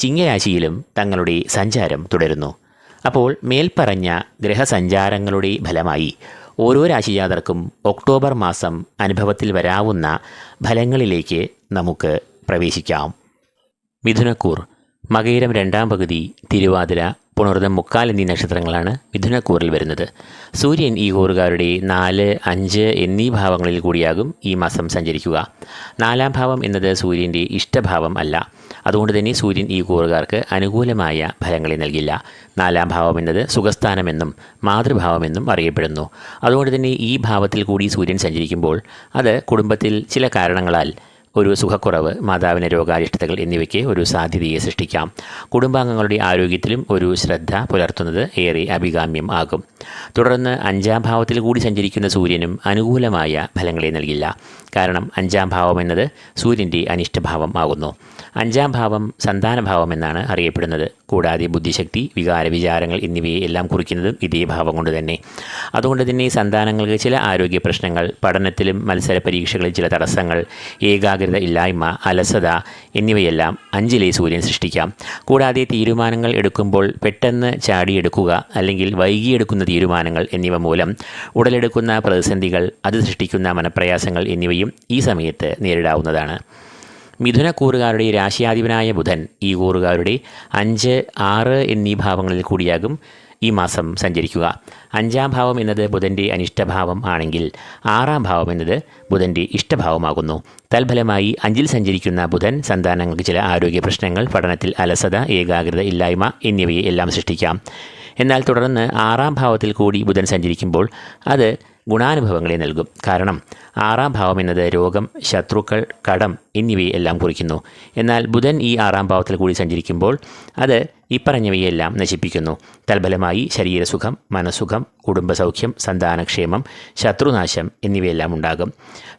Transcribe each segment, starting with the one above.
ചിങ്ങരാശിയിലും തങ്ങളുടെ സഞ്ചാരം തുടരുന്നു. അപ്പോൾ മേൽപ്പറഞ്ഞ ഗ്രഹസഞ്ചാരങ്ങളുടെ ഫലമായി ഓരോ രാശിജാതർക്കും ഒക്ടോബർ മാസം അനുഭവത്തിൽ വരാവുന്ന ഫലങ്ങളിലേക്ക് നമുക്ക് പ്രവേശിക്കാം. മിഥുനക്കൂർ മകയിരം രണ്ടാം പകുതി തിരുവാതിര പുണർദം മുക്കാൽ എന്നീ നക്ഷത്രങ്ങളാണ് മിഥുനക്കൂറിൽ വരുന്നത്. സൂര്യൻ ഈ കൂറുകാരുടെ നാല് അഞ്ച് എന്നീ ഭാവങ്ങളിൽ കൂടിയാകും ഈ മാസം സഞ്ചരിക്കുക. നാലാം ഭാവം എന്നത് സൂര്യന്റെ ഇഷ്ടഭാവം അല്ല. അതുകൊണ്ട് തന്നെ സൂര്യൻ ഈ കൂറുകാർക്ക് അനുകൂലമായ ഫലങ്ങളെ നൽകില്ല. നാലാം ഭാവം എന്നത് സുഖസ്ഥാനമെന്നും മാതൃഭാവമെന്നും അറിയപ്പെടുന്നു. അതുകൊണ്ട് തന്നെ ഈ ഭാവത്തിൽ കൂടി സൂര്യൻ സഞ്ചരിക്കുമ്പോൾ അത് കുടുംബത്തിൽ ചില കാരണങ്ങളാൽ ഒരു സുഖക്കുറവ് മാതാവിന് രോഗാരിഷ്ടതകൾ എന്നിവയ്ക്ക് ഒരു സാധ്യതയെ സൃഷ്ടിക്കാം. കുടുംബാംഗങ്ങളുടെ ആരോഗ്യത്തിലും ഒരു ശ്രദ്ധ പുലർത്തുന്നത് ഏറെ അഭികാമ്യം ആകും. തുടർന്ന് അഞ്ചാം ഭാവത്തിൽ കൂടി സഞ്ചരിക്കുന്ന സൂര്യനും അനുകൂലമായ ഫലങ്ങളെ നൽകില്ല. കാരണം അഞ്ചാം ഭാവം എന്നത് സൂര്യന്റെ അനിഷ്ടഭാവം ആകുന്നു. അഞ്ചാം ഭാവം സന്താനഭാവം എന്നാണ് അറിയപ്പെടുന്നത്. കൂടാതെ ബുദ്ധിശക്തി വികാര വിചാരങ്ങൾ എന്നിവയെ എല്ലാം കുറിക്കുന്നതും ഇതേ ഭാവം കൊണ്ട് തന്നെ. അതുകൊണ്ട് തന്നെ സന്താനങ്ങൾക്ക് ചില ആരോഗ്യ പ്രശ്നങ്ങൾ പഠനത്തിലും മത്സര പരീക്ഷകളിൽ ചില തടസ്സങ്ങൾ ഏകാഗ്രത ഇല്ലായ്മ അലസത എന്നിവയെല്ലാം അഞ്ചിലെ സൂര്യൻ സൃഷ്ടിക്കാം. കൂടാതെ തീരുമാനങ്ങൾ എടുക്കുമ്പോൾ പെട്ടെന്ന് ചാടിയെടുക്കുക അല്ലെങ്കിൽ വൈകിയെടുക്കുന്ന തീരുമാനങ്ങൾ എന്നിവ മൂലം ഉടലെടുക്കുന്ന പ്രതിസന്ധികൾ അത് സൃഷ്ടിക്കുന്ന മനപ്രയാസങ്ങൾ എന്നിവയും ഈ സമയത്ത് നേരിടാവുന്നതാണ്. മിഥുന കൂറുകാരുടെ രാശിയാധിപനായ ബുധൻ ഈ കൂറുകാരുടെ അഞ്ച് ആറ് എന്നീ ഭാവങ്ങളിൽ കൂടിയാകും ഈ മാസം സഞ്ചരിക്കുക. അഞ്ചാം ഭാവം എന്നത് ബുധന്റെ അനിഷ്ടഭാവം ആണെങ്കിൽ ആറാം ഭാവം എന്നത് ബുധന്റെ ഇഷ്ടഭാവമാകുന്നു. തൽഫലമായി അഞ്ചിൽ സഞ്ചരിക്കുന്ന ബുധൻ സന്താനങ്ങൾക്ക് ചില ആരോഗ്യ പ്രശ്നങ്ങൾ പഠനത്തിൽ അലസത ഏകാഗ്രത ഇല്ലായ്മ എന്നിവയെ എല്ലാം സൃഷ്ടിക്കാം. എന്നാൽ തുടർന്ന് ആറാം ഭാവത്തിൽ കൂടി ബുധൻ സഞ്ചരിക്കുമ്പോൾ അത് ഗുണാനുഭവങ്ങളെ നൽകും. കാരണം ആറാം ഭാവം എന്നത് രോഗം ശത്രുക്കൾ കടം എന്നിവയെല്ലാം കുറിക്കുന്നു. എന്നാൽ ബുധൻ ഈ ആറാം ഭാവത്തിൽ കൂടി സഞ്ചരിക്കുമ്പോൾ അത് ഇപ്പറഞ്ഞവയെല്ലാം നശിപ്പിക്കുന്നു. തൽഫലമായി ശരീരസുഖം മനസുഖം കുടുംബസൗഖ്യം സന്താനക്ഷേമം ശത്രുനാശം എന്നിവയെല്ലാം ഉണ്ടാകും.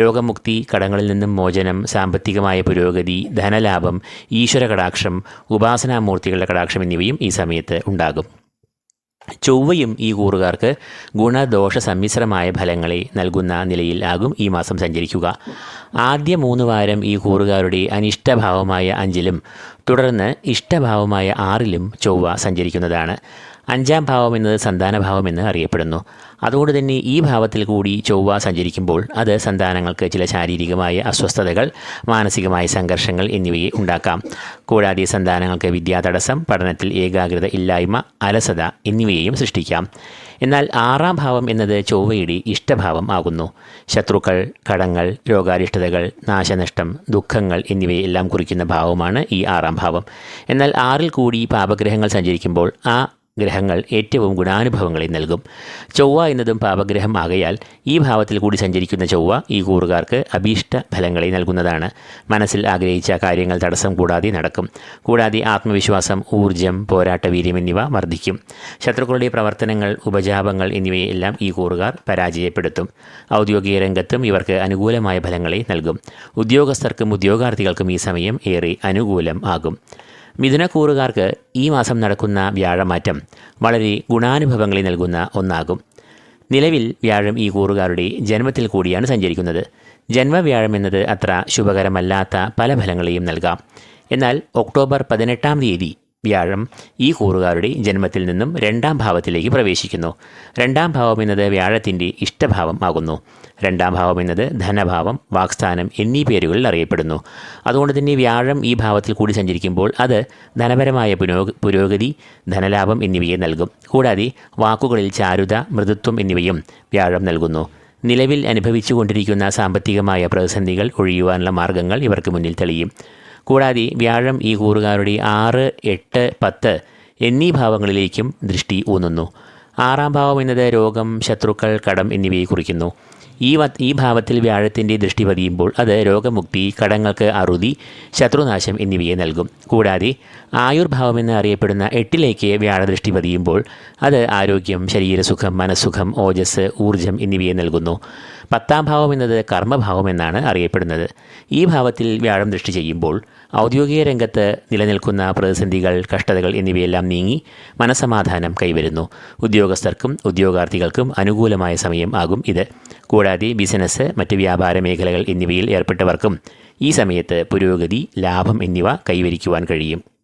രോഗമുക്തി കടങ്ങളിൽ നിന്നും മോചനം സാമ്പത്തികമായ പുരോഗതി ധനലാഭം ഈശ്വര കടാക്ഷം ഉപാസനാമൂർത്തികളുടെ കടാക്ഷം എന്നിവയും ഈ സമയത്ത് ഉണ്ടാകും. ചൊവ്വയും ഈ കൂറുകാർക്ക് ഗുണദോഷ സമ്മിശ്രമായ ഫലങ്ങളെ നൽകുന്ന നിലയിൽ ആകും ഈ മാസം സഞ്ചരിക്കുക. ആദ്യ മൂന്ന് വാരം ഈ കൂറുകാരുടെ അനിഷ്ടഭാവമായ അഞ്ചിലും തുടർന്ന് ഇഷ്ടഭാവമായ ആറിലും ചൊവ്വ സഞ്ചരിക്കുന്നതാണ്. അഞ്ചാം ഭാവം എന്നത് സന്താനഭാവം എന്ന് അറിയപ്പെടുന്നു. അതുകൊണ്ട് തന്നെ ഈ ഭാവത്തിൽ കൂടി ചൊവ്വ സഞ്ചരിക്കുമ്പോൾ അത് സന്താനങ്ങൾക്ക് ചില ശാരീരികമായ അസ്വസ്ഥതകൾ മാനസികമായ സംഘർഷങ്ങൾ എന്നിവയെ ഉണ്ടാക്കാം. കൂടാതെ സന്താനങ്ങൾക്ക് വിദ്യാതടസ്സം പഠനത്തിൽ ഏകാഗ്രത ഇല്ലായ്മ അലസത എന്നിവയെയും സൃഷ്ടിക്കാം. എന്നാൽ ആറാം ഭാവം എന്നത് ചൊവ്വയുടെ ഇഷ്ടഭാവം ആകുന്നു. ശത്രുക്കൾ കടങ്ങൾ രോഗാരിഷ്ടതകൾ നാശനഷ്ടം ദുഃഖങ്ങൾ എന്നിവയെല്ലാം കുറിക്കുന്ന ഭാവമാണ് ഈ ആറാം ഭാവം. എന്നാൽ ആറിൽ കൂടി പാപഗ്രഹങ്ങൾ സഞ്ചരിക്കുമ്പോൾ ആ ഗ്രഹങ്ങൾ ഏറ്റവും ഗുണാനുഭവങ്ങളെ നൽകും. ചൊവ്വ എന്നതും പാപഗ്രഹം ആകയാൽ ഈ ഭാവത്തിൽ കൂടി സഞ്ചരിക്കുന്ന ചൊവ്വ ഈ കൂറുകാർക്ക് അഭീഷ്ട ഫലങ്ങളെ നൽകുന്നതാണ്. മനസ്സിൽ ആഗ്രഹിച്ച കാര്യങ്ങൾ തടസ്സം കൂടാതെ നടക്കും. കൂടാതെ ആത്മവിശ്വാസം ഊർജം പോരാട്ടവീര്യം എന്നിവ വർദ്ധിക്കും. ശത്രുക്കളുടെ പ്രവർത്തനങ്ങൾ ഉപജാപങ്ങൾ എന്നിവയെല്ലാം ഈ കൂറുകാർ പരാജയപ്പെടുത്തും. ഔദ്യോഗിക രംഗത്തും ഇവർക്ക് അനുകൂലമായ ഫലങ്ങളെ നൽകും. ഉദ്യോഗസ്ഥർക്കും ഉദ്യോഗാർത്ഥികൾക്കും ഈ സമയം ഏറെ അനുകൂലം ആകും. മിഥുനക്കൂറുകാർക്ക് ഈ മാസം നടക്കുന്ന വ്യാഴമാറ്റം വളരെ ഗുണാനുഭവങ്ങളെ നൽകുന്ന ഒന്നാകും. നിലവിൽ വ്യാഴം ഈ കൂറുകാരുടെ ജന്മത്തിൽ കൂടിയാണ് സഞ്ചരിക്കുന്നത്. ജന്മവ്യാഴം എന്നത് അത്ര ശുഭകരമല്ലാത്ത പല ഫലങ്ങളെയും നൽകാം. എന്നാൽ ഒക്ടോബർ പതിനെട്ടാം തീയതി വ്യാഴം ഈ കൂറുകാരുടെ ജന്മത്തിൽ നിന്നും രണ്ടാം ഭാവത്തിലേക്ക് പ്രവേശിക്കുന്നു. രണ്ടാം ഭാവം എന്നത് വ്യാഴത്തിന്റെ ഇഷ്ടഭാവം ആകുന്നു. രണ്ടാം ഭാവം എന്നത് ധനഭാവം വാക്സ്ഥാനം എന്നീ പേരുകളിൽ അറിയപ്പെടുന്നു. അതുകൊണ്ട് തന്നെ വ്യാഴം ഈ ഭാവത്തിൽ കൂടി സഞ്ചരിക്കുമ്പോൾ അത് ധനപരമായ പുരോഗതി ധനലാഭം എന്നിവയെ നൽകും. കൂടാതെ വാക്കുകളിൽ ചാരുത മൃദുത്വം എന്നിവയും വ്യാഴം നൽകുന്നു. നിലവിൽ അനുഭവിച്ചുകൊണ്ടിരിക്കുന്ന സാമ്പത്തികമായ പ്രതിസന്ധികൾ ഒഴിയുവാനുള്ള മാർഗങ്ങൾ ഇവർക്ക് മുന്നിൽ തെളിയും. കൂടാതെ വ്യാഴം ഈ കൂറുകാരുടെ ആറ് എട്ട് പത്ത് എന്നീ ഭാവങ്ങളിലേക്കും ദൃഷ്ടി ഊന്നുന്നു. ആറാം ഭാവം എന്നത് രോഗം ശത്രുക്കൾ കടം എന്നിവയെ കുറിക്കുന്നു. ഈ ഈ ഭാവത്തിൽ വ്യാഴത്തിന്റെ ദൃഷ്ടി പതിയുമ്പോൾ അത് രോഗമുക്തി കടങ്ങൾക്ക് അറുതി ശത്രുനാശം എന്നിവയെ നൽകും. കൂടാതെ ആയുർഭാവമെന്ന് അറിയപ്പെടുന്ന എട്ടിലേക്ക് വ്യാഴദൃഷ്ടി പതിയുമ്പോൾ അത് ആരോഗ്യം ശരീരസുഖം മനസ്സുഖം ഓജസ് ഊർജം എന്നിവയെ നൽകുന്നു. പത്താം ഭാവം എന്നത് കർമ്മഭാവം എന്നാണ് അറിയപ്പെടുന്നത്. ഈ ഭാവത്തിൽ വ്യാഴം ദൃഷ്ടി ചെയ്യുമ്പോൾ ഔദ്യോഗിക രംഗത്ത് നിലനിൽക്കുന്ന പ്രതിസന്ധികൾ കഷ്ടതകൾ എന്നിവയെല്ലാം നീങ്ങി മനസമാധാനം കൈവരുന്നു. ഉദ്യോഗസ്ഥർക്കും ഉദ്യോഗാർത്ഥികൾക്കും അനുകൂലമായ സമയം ആകും ഇത്. കൂടാതെ ബിസിനസ് മറ്റ് വ്യാപാര മേഖലകൾ എന്നിവയിൽ ഏർപ്പെട്ടവർക്കും ഈ സമയത്ത് പുരോഗതി ലാഭം എന്നിവ കൈവരിക്കുവാൻ കഴിയും.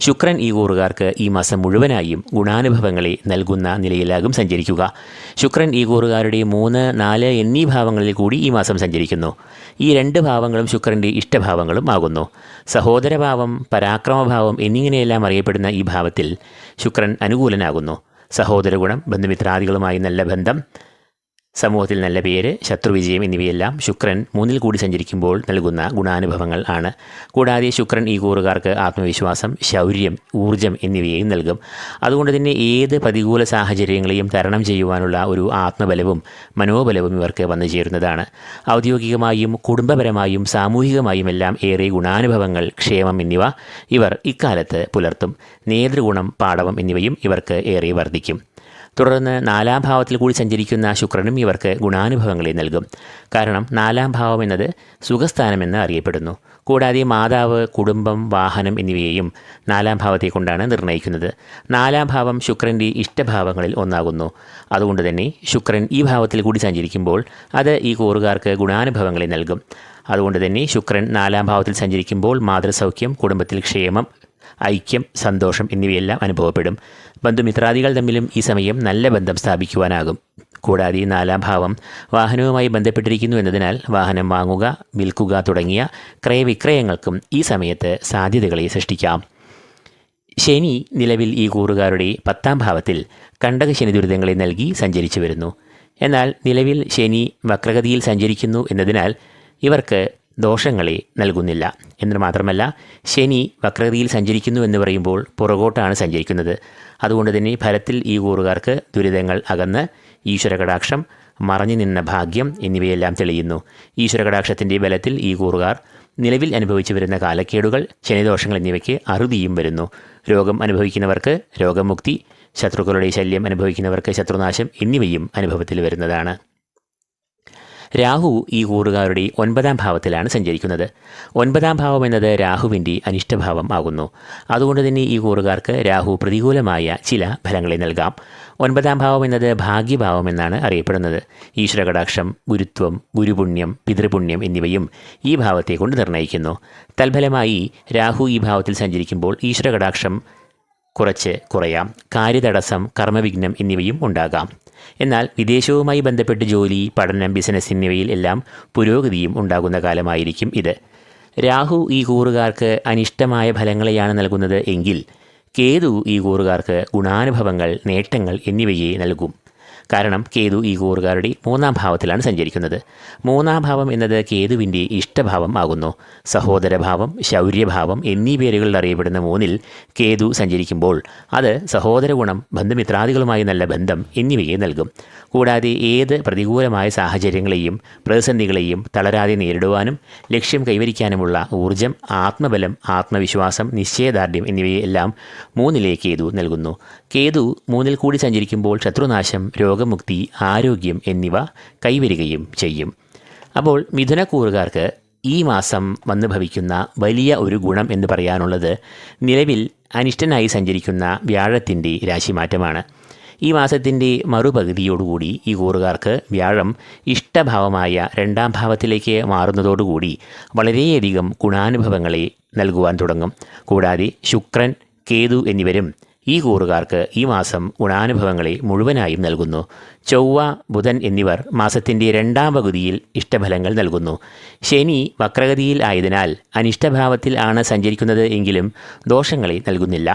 ശുക്രൻ ഈ കൂറുകാർക്ക് ഈ മാസം മുഴുവനായും ഗുണാനുഭവങ്ങളെ നൽകുന്ന നിലയിലാകും സഞ്ചരിക്കുക. ശുക്രൻ ഈ കൂറുകാരുടെ മൂന്ന് നാല് എന്നീ ഭാവങ്ങളിൽ കൂടി ഈ മാസം സഞ്ചരിക്കുന്നു. ഈ രണ്ട് ഭാവങ്ങളും ശുക്രന്റെ ഇഷ്ടഭാവങ്ങളും ആകുന്നു. സഹോദരഭാവം പരാക്രമഭാവം എന്നിങ്ങനെയെല്ലാം അറിയപ്പെടുന്ന ഈ ഭാവത്തിൽ ശുക്രൻ അനുകൂലനാകുന്നു. സഹോദരഗുണം ബന്ധുമിത്രാദികളുമായി നല്ല ബന്ധം സമൂഹത്തിൽ നല്ല പേര് ശത്രുവിജയം എന്നിവയെല്ലാം ശുക്രൻ മൂന്നിൽ കൂടി സഞ്ചരിക്കുമ്പോൾ നൽകുന്ന ഗുണാനുഭവങ്ങൾ ആണ്. കൂടാതെ ശുക്രൻ ഈ കൂറുകാർക്ക് ആത്മവിശ്വാസം ശൗര്യം ഊർജം എന്നിവയെയും നൽകും. അതുകൊണ്ട് തന്നെ ഏത് പ്രതികൂല സാഹചര്യങ്ങളെയും തരണം ചെയ്യുവാനുള്ള ഒരു ആത്മബലവും മനോബലവും ഇവർക്ക് വന്നു ചേരുന്നതാണ്. ഔദ്യോഗികമായും കുടുംബപരമായും സാമൂഹികമായും എല്ലാം ഏറെ ഗുണാനുഭവങ്ങൾ ക്ഷേമം എന്നിവ ഇവർ ഇക്കാലത്ത് പുലർത്തും. നേതൃഗുണം പാടവം എന്നിവയും ഇവർക്ക് ഏറെ വർദ്ധിക്കും. തുടർന്ന് നാലാം ഭാവത്തിൽ കൂടി സഞ്ചരിക്കുന്ന ശുക്രനും ഇവർക്ക് ഗുണാനുഭവങ്ങളെ നൽകും. കാരണം നാലാം ഭാവം എന്നത് സുഖസ്ഥാനമെന്ന് അറിയപ്പെടുന്നു. കൂടാതെ മാതാവ് കുടുംബം വാഹനം എന്നിവയെയും നാലാം ഭാവത്തെ കൊണ്ടാണ് നിർണയിക്കുന്നത് നാലാം ഭാവം ശുക്രന്റെ ഇഷ്ടഭാവങ്ങളിൽ ഒന്നാകുന്നു. അതുകൊണ്ട് തന്നെ ശുക്രൻ ഈ ഭാവത്തിൽ കൂടി സഞ്ചരിക്കുമ്പോൾ അത് ഈ കൂറുകാർക്ക് ഗുണാനുഭവങ്ങളെ നൽകും. അതുകൊണ്ട് തന്നെ ശുക്രൻ നാലാം ഭാവത്തിൽ സഞ്ചരിക്കുമ്പോൾ മാതൃസൗഖ്യം കുടുംബത്തിൽ ക്ഷേമം ഐക്യം സന്തോഷം എന്നിവയെല്ലാം അനുഭവപ്പെടും. ബന്ധുമിത്രാദികൾ തമ്മിലും ഈ സമയം നല്ല ബന്ധം സ്ഥാപിക്കുവാനാകും. കൂടാതെ നാലാം ഭാവം വാഹനവുമായി ബന്ധപ്പെട്ടിരിക്കുന്നു എന്നതിനാൽ വാഹനം വാങ്ങുക വിൽക്കുക തുടങ്ങിയ ക്രയവിക്രയങ്ങൾക്കും ഈ സമയത്ത് സാധ്യതകളെ സൃഷ്ടിക്കാം. ശനി നിലവിൽ ഈ കൂറുകാരുടെ പത്താം ഭാവത്തിൽ കണ്ടക ശനി ദുരിതങ്ങളെ നൽകി സഞ്ചരിച്ചു വരുന്നു. എന്നാൽ നിലവിൽ ശനി വക്രഗതിയിൽ സഞ്ചരിക്കുന്നു എന്നതിനാൽ ഇവർക്ക് ദോഷങ്ങളെ നൽകുന്നില്ല. എന്ന് മാത്രമല്ല ശനി വക്രതയിൽ സഞ്ചരിക്കുന്നു എന്ന് പറയുമ്പോൾ പുറകോട്ടാണ് സഞ്ചരിക്കുന്നത്. അതുകൊണ്ട് തന്നെ ഫലത്തിൽ ഈ കൂറുകാർക്ക് ദുരിതങ്ങൾ അകന്ന് ഈശ്വരകടാക്ഷം മറഞ്ഞു നിന്ന ഭാഗ്യം എന്നിവയെല്ലാം തെളിയുന്നു. ഈശ്വരകടാക്ഷത്തിന്റെ ബലത്തിൽ ഈ കൂറുകാർ നിലവിൽ അനുഭവിച്ചു വരുന്ന കാലക്കേടുകൾ ശനിദോഷങ്ങൾ എന്നിവയ്ക്ക് അറുതിയും വരുന്നു. രോഗം അനുഭവിക്കുന്നവർക്ക് രോഗമുക്തി ശത്രുക്കളുടെ ശല്യം അനുഭവിക്കുന്നവർക്ക് ശത്രുനാശം എന്നിവയും അനുഭവത്തിൽ വരുന്നതാണ്. രാഹു ഈ കൂറുകാരുടെ ഒൻപതാം ഭാവത്തിലാണ് സഞ്ചരിക്കുന്നത്. ഒൻപതാം ഭാവം എന്നത് രാഹുവിന്റെ അനിഷ്ടഭാവം ആകുന്നു. അതുകൊണ്ട് തന്നെ ഈ കൂറുകാർക്ക് രാഹു പ്രതികൂലമായ ചില ഫലങ്ങളെ നൽകാം. ഒൻപതാം ഭാവം എന്നത് ഭാഗ്യഭാവം എന്നാണ് അറിയപ്പെടുന്നത്. ഈശ്വരകടാക്ഷം ഗുരുത്വം ഗുരുപുണ്യം പിതൃപുണ്യം എന്നിവയും ഈ ഭാവത്തെ കൊണ്ട് നിർണയിക്കുന്നു തൽഫലമായി രാഹു ഈ ഭാവത്തിൽ സഞ്ചരിക്കുമ്പോൾ ഈശ്വരകടാക്ഷം കുറച്ച് കുറയാം. കാര്യതടസ്സം കർമ്മവിഘ്നം എന്നിവയും ഉണ്ടാകാം. എന്നാൽ വിദേശവുമായി ബന്ധപ്പെട്ട് ജോലി പഠനം ബിസിനസ് എന്നിവയിൽ എല്ലാം പുരോഗതിയും ഉണ്ടാകുന്ന കാലമായിരിക്കും ഇത്. രാഹു ഈ കൂറുകാർക്ക് അനിഷ്ടമായ ഫലങ്ങളെയാണ് നൽകുന്നത് എങ്കിൽ കേതു ഈ കൂറുകാർക്ക് ഗുണാനുഭവങ്ങൾ നേട്ടങ്ങൾ എന്നിവയെ നൽകും. കാരണം കേതു ഈ കൂറുകാരുടെ മൂന്നാം ഭാവത്തിലാണ് സഞ്ചരിക്കുന്നത്. മൂന്നാം ഭാവം എന്നത് കേതുവിന്റെ ഇഷ്ടഭാവം ആകുന്നു. സഹോദരഭാവം ശൗര്യഭാവം എന്നീ പേരുകളിൽ അറിയപ്പെടുന്ന മൂന്നിൽ കേതു സഞ്ചരിക്കുമ്പോൾ അത് സഹോദര ഗുണം ബന്ധുമിത്രാദികളുമായി നല്ല ബന്ധം എന്നിവയെ നൽകും. കൂടാതെ ഏത് പ്രതികൂലമായ സാഹചര്യങ്ങളെയും പ്രതിസന്ധികളെയും തളരാതെ നേരിടുവാനും ലക്ഷ്യം കൈവരിക്കാനുമുള്ള ഊർജം ആത്മബലം ആത്മവിശ്വാസം നിശ്ചയദാർഢ്യം എന്നിവയെല്ലാം മൂന്നിലെ കേതു നൽകുന്നു. കേതു മൂന്നിൽ കൂടി സഞ്ചരിക്കുമ്പോൾ ശത്രുനാശം രോഗമുക്തി ആരോഗ്യം എന്നിവ കൈവരികയും ചെയ്യും. അപ്പോൾ മിഥുനക്കൂറുകാർക്ക് ഈ മാസം വന്നു ഭവിക്കുന്ന വലിയ ഒരു ഗുണം എന്ന് പറയാനുള്ളത് നിലവിൽ അനിഷ്ടനായി സഞ്ചരിക്കുന്ന വ്യാഴത്തിന്റെ രാശിമാറ്റമാണ്. ഈ മാസത്തിന്റെ മറുപകുതിയോടുകൂടി ഈ കൂറുകാർക്ക് വ്യാഴം ഇഷ്ടഭാവമായ രണ്ടാം ഭാവത്തിലേക്ക് മാറുന്നതോടുകൂടി വളരെയധികം ഗുണാനുഭവങ്ങളെ നൽകുവാൻ തുടങ്ങും. കൂടാതെ ശുക്രൻ കേതു എന്നിവരും ഈ കൂറുകാർക്ക് ഈ മാസം ഗുണാനുഭവങ്ങളെ മുഴുവനായും നൽകുന്നു. ചൊവ്വ ബുധൻ എന്നിവർ മാസത്തിന്റെ രണ്ടാം പകുതിയിൽ ഇഷ്ടഫലങ്ങൾ നൽകുന്നു. ശനി വക്രഗതിയിൽ ആയതിനാൽ അനിഷ്ടഭാവത്തിൽ ആണ് സഞ്ചരിക്കുന്നത് എങ്കിലും ദോഷങ്ങളെ നൽകുന്നില്ല.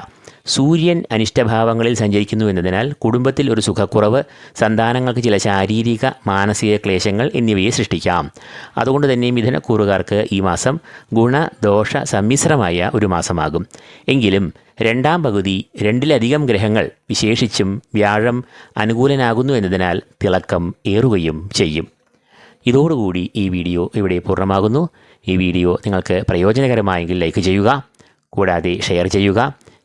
സൂര്യൻ അനിഷ്ടഭാവങ്ങളിൽ സഞ്ചരിക്കുന്നു എന്നതിനാൽ കുടുംബത്തിൽ ഒരു സുഖക്കുറവ് സന്താനങ്ങൾക്ക് ചില ശാരീരിക മാനസിക ക്ലേശങ്ങൾ എന്നിവയെ സൃഷ്ടിക്കാം. അതുകൊണ്ട് തന്നെ മിഥുനക്കൂറുകാർക്ക് ഈ മാസം ഗുണദോഷ സമ്മിശ്രമായ ഒരു മാസമാകും. എങ്കിലും രണ്ടാം പകുതി രണ്ടിലധികം ഗ്രഹങ്ങൾ വിശേഷിച്ചും വ്യാഴം അനുകൂലനാകുന്നു എന്നതിനാൽ തിളക്കം ഏറുകയും ചെയ്യും. ഇതോടുകൂടി ഈ വീഡിയോ ഇവിടെ പൂർണമാകുന്നു. ഈ വീഡിയോ നിങ്ങൾക്ക് പ്രയോജനകരമായെങ്കിൽ ലൈക്ക് ചെയ്യുക കൂടാതെ ഷെയർ ചെയ്യുക.